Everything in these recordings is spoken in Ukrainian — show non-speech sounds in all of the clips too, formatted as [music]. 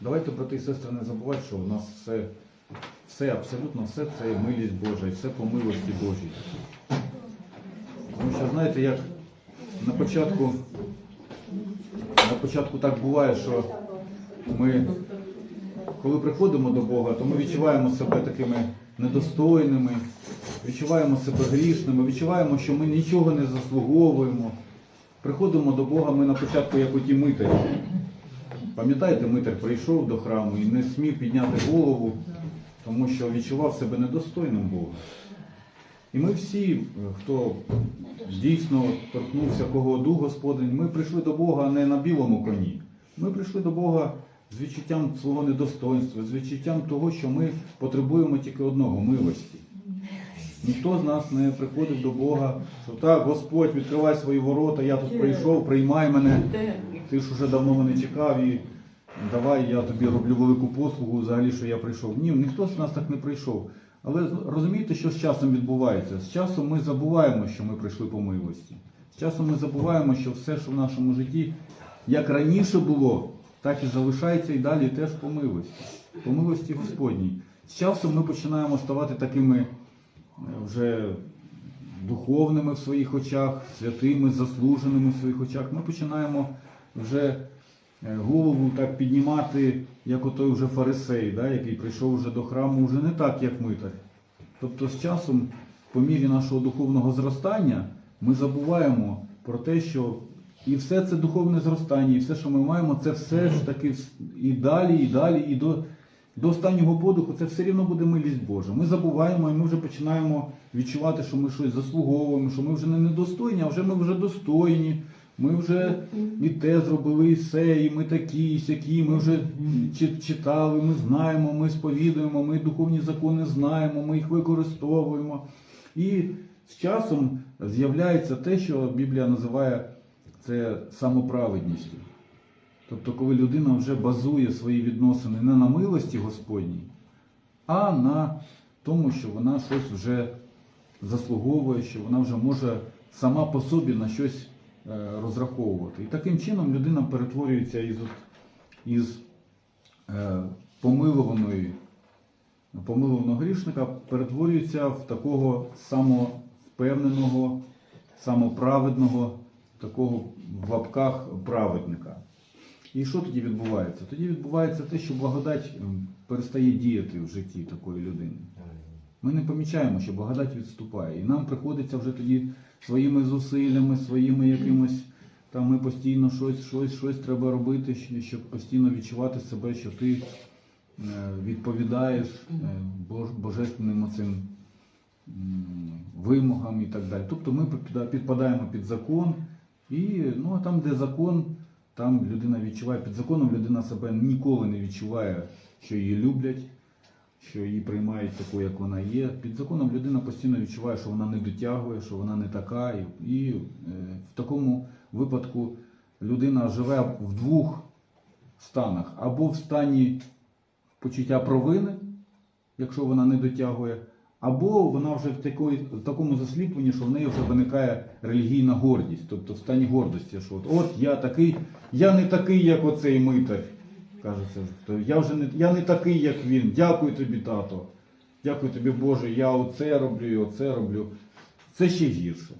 Давайте, брати і сестри, не забувати, що у нас все, все, абсолютно все це милість Божа і все по милості Божій. Тому що, знаєте, як на початку, на початку так буває, що ми, коли приходимо до Бога, то ми відчуваємо себе такими недостойними, відчуваємо себе грішними, відчуваємо, що ми нічого не заслуговуємо. Приходимо до Бога, ми на початку як оті митарі. Пам'ятаєте, митар прийшов до храму і не смів підняти голову, тому що відчував себе недостойним Бога. І ми всі, е, хто дійсно торкнувся кого дух Господень, ми прийшли до Бога не на білому коні. Ми прийшли до Бога з відчуттям свого недостоинства, з відчуттям того, що ми потребуємо тільки одного милості. Ніхто з нас не приходив до Бога, що так, Господь, відкривай свої ворота, я тут прийшов, приймай мене. Ти ж уже давно мене чекав і давай я тобі роблю велику послугу взагалі, що я прийшов. Ні, ніхто з нас так не прийшов. Але розумієте, що з часом відбувається? З часом ми забуваємо, що ми прийшли по милості. З часом ми забуваємо, що все, що в нашому житті, як раніше було, так і залишається і далі теж по милості. По милості Господній. З часом ми починаємо ставати такими е, вже духовними в своїх очах, святими, заслуженими в своїх очах. Ми починаємо вже е, голову так піднімати, як отой вже фарисей, да, який прийшов вже до храму, вже не так, як митар. Тобто з часом, по мірі нашого духовного зростання, ми забуваємо про те, що і все це духовне зростання, і все, що ми маємо, це все ж таки і далі, і далі, і до, до останнього подиху, це все рівно буде милість Божа. Ми забуваємо, і ми вже починаємо відчувати, що ми щось заслуговуємо, що ми вже не недостойні, а вже ми вже достойні. Ми вже і те зробили, і все, і ми такі, і сякі, ми вже читали, ми знаємо, ми сповідуємо, ми духовні закони знаємо, ми їх використовуємо. І з часом з'являється те, що Біблія називає це самоправедністю. Тобто, коли людина вже базує свої відносини не на милості Господній, а на тому, що вона щось вже заслуговує, що вона вже може сама по собі на щось розраховувати. І таким чином людина перетворюється із, із е, помилуваної, помилуваного грішника, перетворюється в такого самовпевненого, самоправедного, такого в лапках праведника. І що тоді відбувається? Тоді відбувається те, що благодать перестає діяти в житті такої людини. Ми не помічаємо, що благодать відступає. І нам приходиться вже тоді своїми зусиллями, своїми якимось там ми постійно щось, щось, щось треба робити, щоб постійно відчувати себе, що ти е, відповідаєш е, божественним оцим вимогам і так далі. Тобто ми підпадаємо під закон, і ну, а там, де закон, там людина відчуває під законом, людина себе ніколи не відчуває, що її люблять, що її приймають такою, як вона є. Під законом людина постійно відчуває, що вона не дотягує, що вона не така. І, і е, в такому випадку людина живе в двох станах: або в стані почуття провини, якщо вона не дотягує, або вона вже в, такої, в такому засліпленні, що в неї вже виникає релігійна гордість, тобто в стані гордості, що от, от я такий, я не такий, як оцей митар. Каже це, то я вже не, я не такий, як він. Дякую тобі, тато. Дякую тобі, Боже, я оце роблю і оце роблю. Це ще гірше.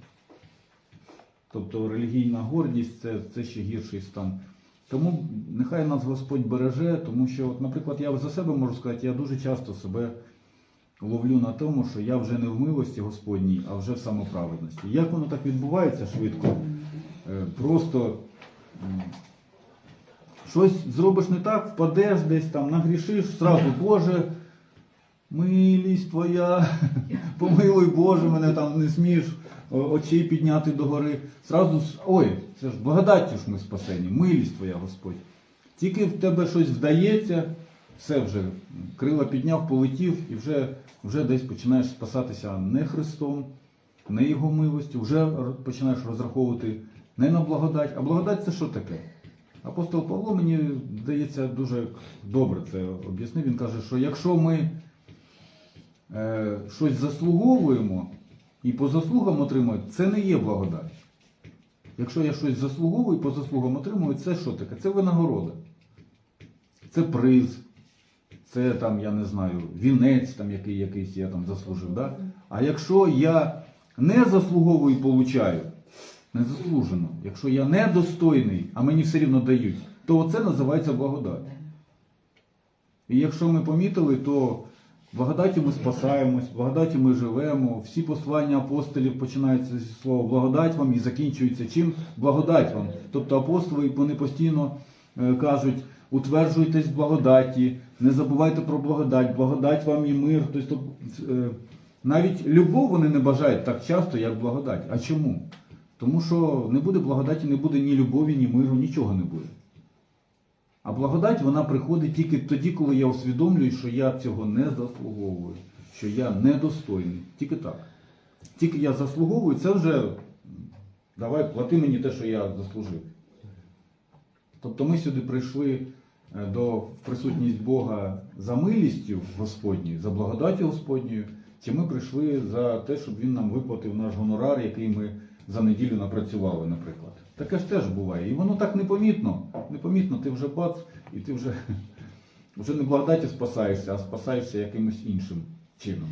Тобто релігійна гордість це, це ще гірший стан. Тому нехай нас Господь береже, тому що, от, наприклад, я за себе можу сказати, я дуже часто себе ловлю на тому, що я вже не в милості Господній, а вже в самоправедності. Як воно так відбувається швидко? Е, Просто щось зробиш не так, впадеш десь там, нагрішиш, зразу, Боже, милість твоя, [laughs] помилуй Боже, мене там не смієш очей підняти догори. Зразу, ой, це ж благодаттю ж ми спасені, милість твоя, Господь. Тільки в тебе щось вдається, все вже крила підняв, полетів і вже, вже десь починаєш спасатися не Христом, не Його милостю, вже починаєш розраховувати не на благодать. А благодать це що таке? Апостол Павло мені здається дуже добре це об'яснив. Він каже, що якщо ми е, щось заслуговуємо і по заслугам отримуємо, це не є благодать. Якщо я щось заслуговую і по заслугам отримую, це що таке? Це винагорода. це приз, це там, я не знаю, вінець, там, який якийсь я там заслужив. Да? А якщо я не заслуговую і получаю, незаслужено, якщо я недостойний, а мені все рівно дають, то це називається благодать. І якщо ми помітили, то благодаті ми спасаємось, благодаті ми живемо. Всі послання апостолів починаються зі слова благодать вам і закінчуються чим? Благодать вам. Тобто апостоли вони постійно е, кажуть, утверджуйтесь в благодаті, не забувайте про благодать, благодать вам і мир. Тобто, е, навіть любов вони не бажають так часто, як благодать. А чому? Тому що не буде благодаті, не буде ні любові, ні миру, нічого не буде. А благодать вона приходить тільки тоді, коли я усвідомлюю, що я цього не заслуговую, що я недостойний. Тільки так. Тільки я заслуговую, це вже давай плати мені те, що я заслужив. Тобто ми сюди прийшли е, до присутність Бога за милістю Господньою, за благодаттю Господньою, чи ми прийшли за те, щоб Він нам виплатив наш гонорар, який ми за неділю напрацювали, наприклад. Таке ж теж буває. І воно так непомітно. Непомітно, ти вже бац, і ти вже, [laughs] вже не благодаті спасаєшся, а спасаєшся якимось іншим чином.